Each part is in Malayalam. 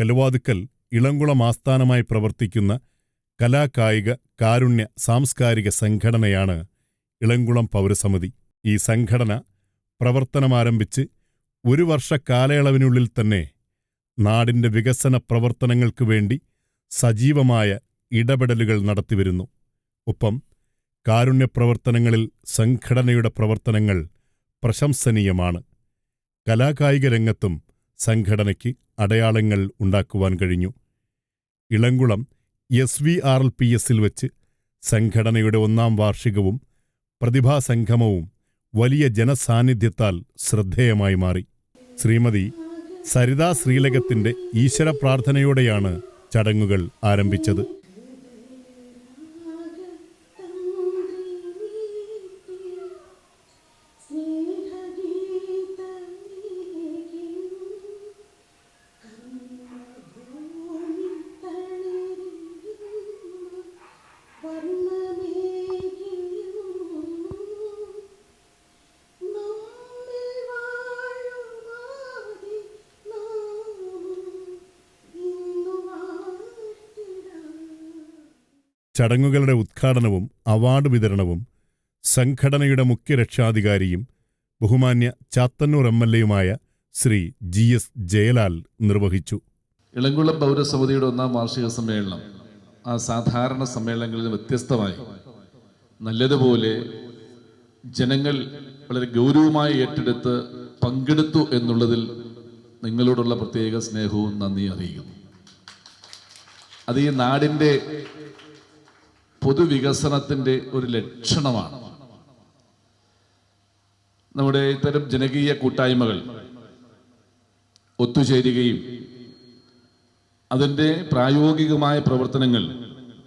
കലുവാതുക്കൽ ഇളംകുളം ആസ്ഥാനമായി പ്രവർത്തിക്കുന്ന കലാകായിക കാരുണ്യ സാംസ്കാരിക സംഘടനയാണ് ഇളംകുളം പൗരസമിതി. ഈ സംഘടന പ്രവർത്തനമാരംഭിച്ച് ഒരു വർഷ കാലയളവിനുള്ളിൽ തന്നെ നാടിന്റെ വികസന പ്രവർത്തനങ്ങൾക്കു വേണ്ടി സജീവമായ ഇടപെടലുകൾ നടത്തിവരുന്നു. ഒപ്പം കാരുണ്യപ്രവർത്തനങ്ങളിൽ സംഘടനയുടെ പ്രവർത്തനങ്ങൾ പ്രശംസനീയമാണ്. കലാകായിക രംഗത്തും സംഘടനയ്ക്ക് അടയാളങ്ങൾ ഉണ്ടാക്കുവാൻ കഴിഞ്ഞു. Elankulam S V R L P എസിൽ വെച്ച് സംഘടനയുടെ ഒന്നാം വാർഷികവും പ്രതിഭാസംഗമവും വലിയ ജനസാന്നിധ്യത്താൽ ശ്രദ്ധേയമായി മാറി. ശ്രീമതി സരിതാ ശ്രീലകത്തിന്റെ ഈശ്വര പ്രാർത്ഥനയോടെയാണ് ചടങ്ങുകൾ ആരംഭിച്ചത്. ചടങ്ങുകളുടെ ഉദ്ഘാടനവും അവാർഡ് വിതരണവും സംഘടനയുടെ മുഖ്യ രക്ഷാധികാരിയും ബഹുമാന്യ ചാത്തന്നൂർ എം എൽ എയുമായ ശ്രീ ജി എസ് ജയലാൽ നിർവഹിച്ചു. ഇളങ്കുളം പൗരസമിതിയുടെ ഒന്നാം വാർഷിക സമ്മേളനം ആ സാധാരണ സമ്മേളനങ്ങളിൽ നിന്ന് വ്യത്യസ്തമായി. നല്ലതുപോലെ ജനങ്ങൾ വളരെ ഗൗരവമായി ഏറ്റെടുത്ത് പങ്കെടുത്തു എന്നുള്ളതിൽ നിങ്ങളോടുള്ള പ്രത്യേക സ്നേഹവും നന്ദി അറിയിക്കുന്നു. അത് ഈ നാടിന്റെ പൊതുവികസനത്തിന്റെ ഒരു ലക്ഷണമാണ്. നമ്മുടെ ഇത്തരം ജനകീയ കൂട്ടായ്മകൾ ഒത്തുചേരുകയും അതിന്റെ പ്രായോഗികമായ പ്രവർത്തനങ്ങൾ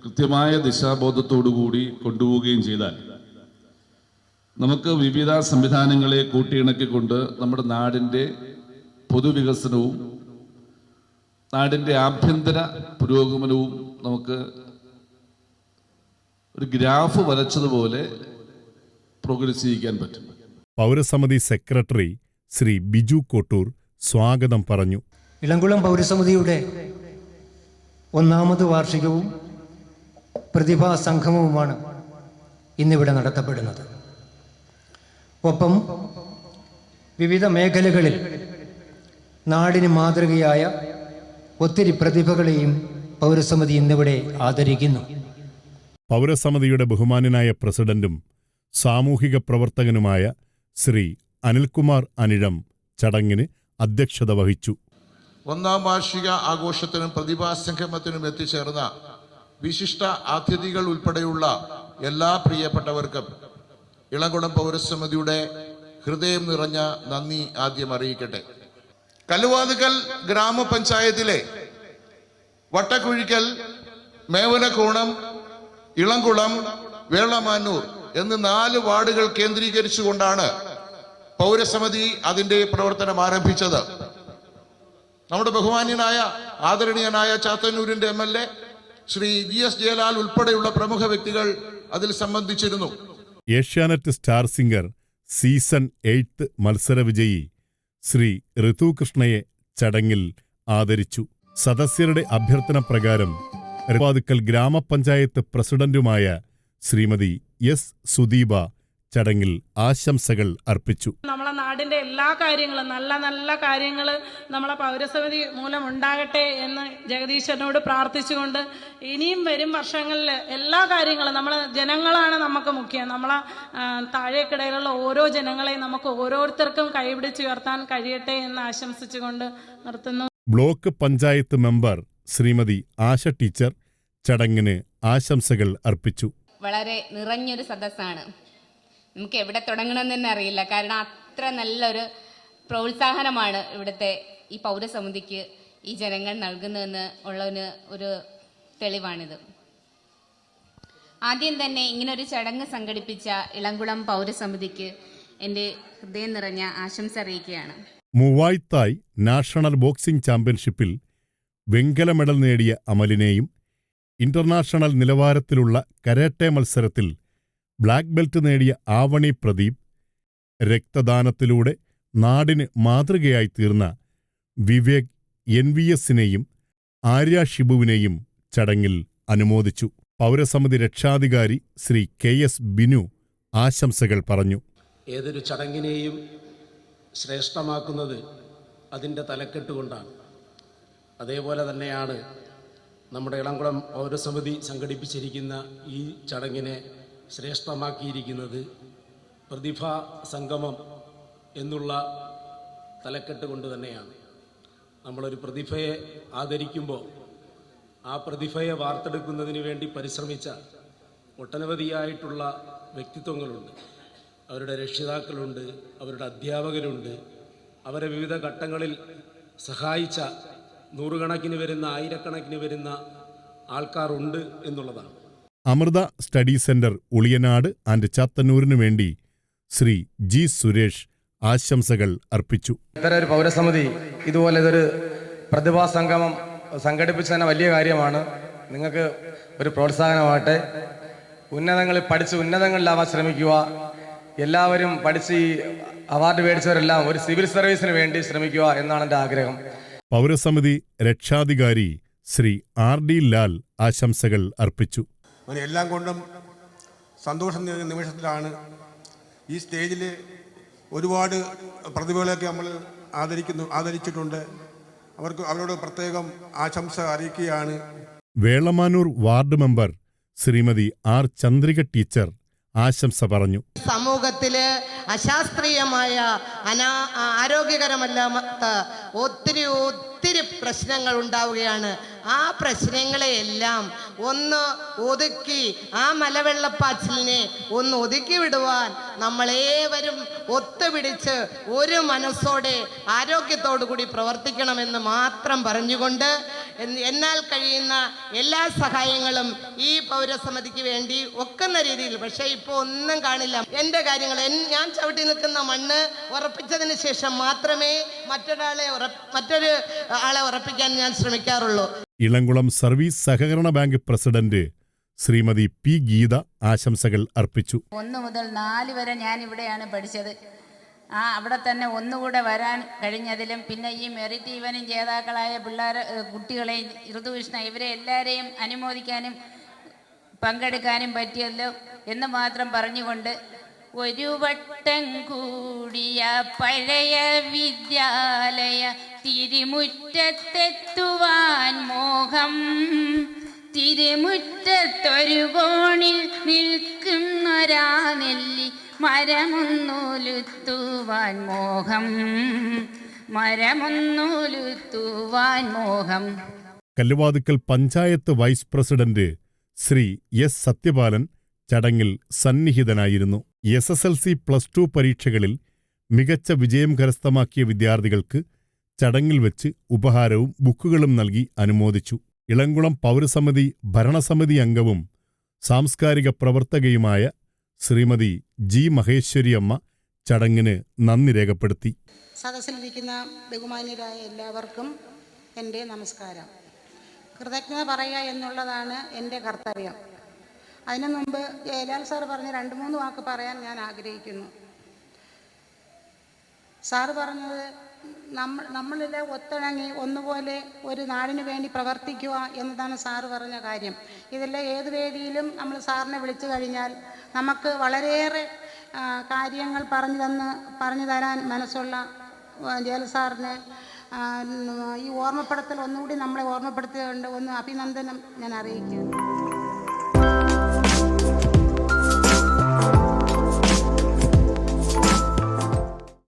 കൃത്യമായ ദിശാബോധത്തോടുകൂടി കൊണ്ടുപോവുകയും ചെയ്താൽ നമുക്ക് വിവിധ സംവിധാനങ്ങളെ കൂട്ടിയിണക്കിക്കൊണ്ട് നമ്മുടെ നാടിന്റെ പൊതുവികസനവും നാടിന്റെ ആഭ്യന്തര പുരോഗമനവും നമുക്ക് ഒരു ഗ്രാഫ് വരച്ചതുപോലെ പ്രോഗ്രസ് ചെയ്യിക്കാൻ പറ്റും. പൗരസമിതി സെക്രട്ടറി ശ്രീ ബിജു കോട്ടൂർ സ്വാഗതം പറഞ്ഞു. ഇളംകുളം പൗരസമിതിയുടെ ഒന്നാമത് വാർഷികവും പ്രതിഭാ സംഗമവുമാണ് ഇന്നിവിടെ നടത്തപ്പെടുന്നത്. ഒപ്പം വിവിധ മേഖലകളിൽ നാടിന് മാതൃകയായ ഒത്തിരി പ്രതിഭകളെയും പൗരസമിതി ഇന്നിവിടെ ആദരിക്കുന്നു. പൗരസമിതിയുടെ ബഹുമാന്യനായ പ്രസിഡന്റും സാമൂഹിക പ്രവർത്തകനുമായ ശ്രീ അനിൽകുമാർ അനിഴം ചടങ്ങിന് അധ്യക്ഷത വഹിച്ചു. ഒന്നാം വാർഷിക ആഘോഷത്തിനും പ്രതിഭാസംഗമത്തിനും എത്തിച്ചേർന്ന വിശിഷ്ട അതിഥികൾ ഉൾപ്പെടെയുള്ള എല്ലാ പ്രിയപ്പെട്ടവർക്കും ഇളംകുളം പൗരസമിതിയുടെ ഹൃദയം നിറഞ്ഞ നന്ദി ആദ്യം അറിയിക്കട്ടെ. കല്ലുവാതുക്കൽ ഗ്രാമപഞ്ചായത്തിലെ വട്ടക്കുഴിക്കൽ മേവനക്കോണം ഇളംകുളം വേളമാനൂർ എന്ന് നാല് വാർഡുകൾ കേന്ദ്രീകരിച്ചുകൊണ്ടാണ് പൗരസമിതി അതിന്റെ പ്രവർത്തനം ആരംഭിച്ചത്. നമ്മുടെ ബഹുമാന്യനായ ആദരണീയനായ ചാത്തന്നൂരിന്റെ M L A Shri G S Jayalal ഉൾപ്പെടെയുള്ള പ്രമുഖ വ്യക്തികൾ അതിൽ സംബന്ധിച്ചിരുന്നു. Asianet star singer season eight മത്സരവിജയി Shri ഋതുകൃഷ്ണയെ ചടങ്ങിൽ ആദരിച്ചു. സദസ്യരുടെ അഭ്യർത്ഥന പ്രകാരം റിപ്പാതുക്കൽ ഗ്രാമപഞ്ചായത്ത് പ്രസിഡന്റുമായ ശ്രീമതി എസ്. സുദീപ ചടങ്ങിൽ ആശംസകൾ അർപ്പിച്ചു. നമ്മളെ നാടിന്റെ എല്ലാ കാര്യങ്ങളും നല്ല നല്ല കാര്യങ്ങൾ നമ്മളെ പൗരസമിതി മൂലം ഉണ്ടാകട്ടെ എന്ന് ജഗദീശനോട് പ്രാർത്ഥിച്ചുകൊണ്ട് ഇനിയും വരും വർഷങ്ങളിൽ എല്ലാ കാര്യങ്ങളും നമ്മൾ ജനങ്ങളാണ് നമുക്ക് മുഖ്യം. നമ്മളെ താഴേക്കിടയിലുള്ള ഓരോ ജനങ്ങളെയും നമുക്ക് ഓരോരുത്തർക്കും കൈപിടിച്ചുയർത്താൻ കഴിയട്ടെ എന്ന് ആശംസിച്ചുകൊണ്ട് നിർത്തുന്നു. Block panchayat member Shrimati Asha teacher ചടങ്ങിന് ആശംസകൾ അർപ്പിച്ചു. വളരെ നിറഞ്ഞൊരു സദസ്സാണ്. നമുക്ക് എവിടെ തുടങ്ങണമെന്ന് തന്നെ അറിയില്ല. കാരണം അത്ര നല്ലൊരു പ്രോത്സാഹനമാണ് ഇവിടുത്തെ ഈ പൗരസമിതിക്ക് ഈ ജനങ്ങൾ നൽകുന്നതെന്ന് ഉള്ളതിന് ഒരു തെളിവാണിത്. ആദ്യം തന്നെ ഇങ്ങനൊരു ചടങ്ങ് സംഘടിപ്പിച്ച ഇളംകുളം പൗരസമിതിക്ക് എന്റെ ഹൃദയം നിറഞ്ഞ ആശംസ അറിയിക്കുകയാണ്. മുവായ്ത്തായ് നാഷണൽ ബോക്സിംഗ് ചാമ്പ്യൻഷിപ്പിൽ വെങ്കല മെഡൽ നേടിയ അമലിനെയും ഇന്റർനാഷണൽ നിലവാരത്തിലുള്ള കരാട്ടെ മത്സരത്തിൽ ബ്ലാക്ക് ബെൽറ്റ് നേടിയ ആവണി പ്രദീപ് രക്തദാനത്തിലൂടെ നാടിന് മാതൃകയായി തീർന്ന വിവേക് എൻ വി എസിനെയും ആര്യ ഷിബുവിനെയും ചടങ്ങിൽ അനുമോദിച്ചു. പൗരസമിതി രക്ഷാധികാരി ശ്രീ കെ എസ് ബിനു ആശംസകൾ പറഞ്ഞു. ഏതൊരു ചടങ്ങിനെയും ശ്രേഷ്ഠമാക്കുന്നത് അതിന്റെ തലക്കെട്ട് കൊണ്ടാണ്. അതേപോലെ തന്നെയാണ് നമ്മുടെ ഇളംകുളം പൗരസമിതി സംഘടിപ്പിച്ചിരിക്കുന്ന ഈ ചടങ്ങിനെ ശ്രേഷ്ഠമാക്കിയിരിക്കുന്നത് പ്രതിഭാ സംഗമം എന്നുള്ള തലക്കെട്ട് കൊണ്ട് തന്നെയാണ്. നമ്മളൊരു പ്രതിഭയെ ആദരിക്കുമ്പോൾ ആ പ്രതിഭയെ വാർത്തെടുക്കുന്നതിന് വേണ്ടി പരിശ്രമിച്ച ഒട്ടനവധിയായിട്ടുള്ള വ്യക്തിത്വങ്ങളുണ്ട്. അവരുടെ രക്ഷിതാക്കളുണ്ട് അവരുടെ അധ്യാപകരുണ്ട് അവരെ വിവിധ ഘട്ടങ്ങളിൽ സഹായിച്ച നൂറുകണക്കിന് വരുന്ന ആയിരക്കണക്കിന് വരുന്ന ആൾക്കാരുണ്ട് എന്നുള്ളതാണ്. Amrita study centre Uliyanad and ചാത്തന്നൂരിനു വേണ്ടി ശ്രീ ജി സുരേഷ് ആശംസകൾ അർപ്പിച്ചു. ഇത്തരം ഒരു പൗരസമിതി ഇതുപോലെ ഇതൊരു പ്രതിഭാ സംഗമം സംഘടിപ്പിച്ചു തന്നെ വലിയ കാര്യമാണ്. നിങ്ങൾക്ക് ഒരു പ്രോത്സാഹനമാകട്ടെ. ഉന്നതങ്ങളിൽ പഠിച്ച് ഉന്നതങ്ങളിലാവാൻ ശ്രമിക്കുക. എല്ലാവരും പഠിച്ച് ഈ അവാർഡ് മേടിച്ചവരെല്ലാം ഒരു സിവിൽ സർവീസിന് വേണ്ടി ശ്രമിക്കുക എന്നാണ് എന്റെ ആഗ്രഹം. പൗരസമിതി രക്ഷാധികാരി ശ്രീ ആർ ഡി ലാൽ ആശംസകൾ അർപ്പിച്ചു. അങ്ങനെ എല്ലാം കൊണ്ടും സന്തോഷം നിറഞ്ഞ നിമിഷത്തിലാണ് ഈ സ്റ്റേജിൽ ഒരുപാട് പ്രതിഭകളെയൊക്കെ നമ്മൾ ആദരിക്കുന്നു ആദരിച്ചിട്ടുണ്ട്. അവർക്ക് അവരോട് പ്രത്യേകം ആശംസ അറിയിക്കുകയാണ്. Velamanoor ward member Shrimati R. Chandrika teacher ആശംസ പറഞ്ഞു. സമൂഹത്തിൽ അശാസ്ത്രീയമായ അനാ ആരോഗ്യകരമല്ലാത്ത ഒത്തിരി ഒത്തിരി പ്രശ്നങ്ങൾ ഉണ്ടാവുകയാണ്. ആ പ്രശ്നങ്ങളെയെല്ലാം ഒന്ന് ഒതുക്കി ആ മലവെള്ളപ്പാച്ചിലിനെ ഒന്ന് ഒതുക്കി വിടുവാൻ നമ്മളേവരും ഒത്തുപിടിച്ച് ഒരു മനസ്സോടെ ആരോഗ്യത്തോടു കൂടി പ്രവർത്തിക്കണമെന്ന് മാത്രം പറഞ്ഞുകൊണ്ട് എന്ന് എന്നാൽ കഴിയുന്ന എല്ലാ സഹായങ്ങളും ഈ പൗരസമിതിക്ക് വേണ്ടി ഒക്കുന്ന രീതിയിൽ പക്ഷേ ഇപ്പോൾ ഒന്നും കാണില്ല. എന്റെ കാര്യങ്ങൾ ഞാൻ ചവിട്ടി നിൽക്കുന്ന മണ്ണ് ഉറപ്പിച്ചതിന് ശേഷം മാത്രമേ മറ്റൊരാളെ മറ്റൊരു ആളെ ഉറപ്പിക്കാൻ ഞാൻ ശ്രമിക്കാറുള്ളൂ. ഇളംകുളം സർവീസ് സഹകരണ bank president Shrimati P Geetha ആശംസകൾ അർപ്പിച്ചു. ഒന്ന് മുതൽ നാല് വരെ ഞാൻ ഇവിടെയാണ് പഠിച്ചത്. ആ അവിടെ തന്നെ ഒന്നുകൂടെ വരാൻ കഴിഞ്ഞതിലും പിന്നെ ഈ മെറിറ്റ് ഈവനും ജേതാക്കളായ പിള്ളേരെ കുട്ടികളെയും ഋതുകൃഷ്ണ ഇവരെ എല്ലാവരെയും അനുമോദിക്കാനും പങ്കെടുക്കാനും പറ്റിയല്ലോ എന്ന് മാത്രം പറഞ്ഞുകൊണ്ട് ഒരു വട്ടം കൂടിയ പഴയ വിദ്യാലയ തിരുമുറ്റത്തെത്തുവാൻ മോഹം. തിരുമുറ്റത്തൊരു കോണിൽ നിൽക്കുന്നൊരാ നെല്ലി മരമൊന്നുലുത്തുവാൻ മോഹം. മരമൊന്നുലുത്തുവാൻ മോഹം. Kalluvathukkal panchayat vice president Shri S Sathyapalan ചടങ്ങിൽ സന്നിഹിതനായിരുന്നു. S S L C plus two പരീക്ഷകളിൽ മികച്ച വിജയം കരസ്ഥമാക്കിയ വിദ്യാർത്ഥികൾക്ക് ചടങ്ങിൽ വെച്ച് ഉപഹാരവും ബുക്കുകളും നൽകി അനുമോദിച്ചു. ഇളങ്കുളം പൗരസമിതി ഭരണസമിതി അംഗവും സാംസ്കാരിക പ്രവർത്തകയുമായ ശ്രീമതി ജി മഹേശ്വരിയമ്മ ചടങ്ങിന് നന്ദി രേഖപ്പെടുത്തി. സദസ്സിലിരിക്കുന്ന ബഹുമാന്യരായ എല്ലാവർക്കും എന്റെ നമസ്കാരം. കൃതജ്ഞത പറയുക എന്നുള്ളതാണ് എന്റെ കർത്തവ്യം. അതിനു മുമ്പ് ജയലാൽ സാർ പറഞ്ഞ രണ്ട് മൂന്ന് വാക്ക് പറയാൻ ഞാൻ ആഗ്രഹിക്കുന്നു. സാറ് പറഞ്ഞത് നമ്മൾ നമ്മളിലെ ഒത്തിണങ്ങി ഒന്നുപോലെ ഒരു നാടിന് വേണ്ടി പ്രവർത്തിക്കുക എന്നതാണ് സാറ് പറഞ്ഞ കാര്യം. ഇതെല്ലാം ഏത് വേദിയിലും നമ്മൾ സാറിനെ വിളിച്ചു കഴിഞ്ഞാൽ നമുക്ക് വളരെയേറെ കാര്യങ്ങൾ പറഞ്ഞു തന്ന് പറഞ്ഞു തരാൻ മനസ്സുള്ള ജയൽ സാറിനെ ഈ ഓർമ്മപ്പെടുത്തൽ ഒന്നുകൂടി നമ്മളെ ഓർമ്മപ്പെടുത്തിയുണ്ട് ഒന്ന് അഭിനന്ദനം ഞാൻ അറിയിക്കുന്നു.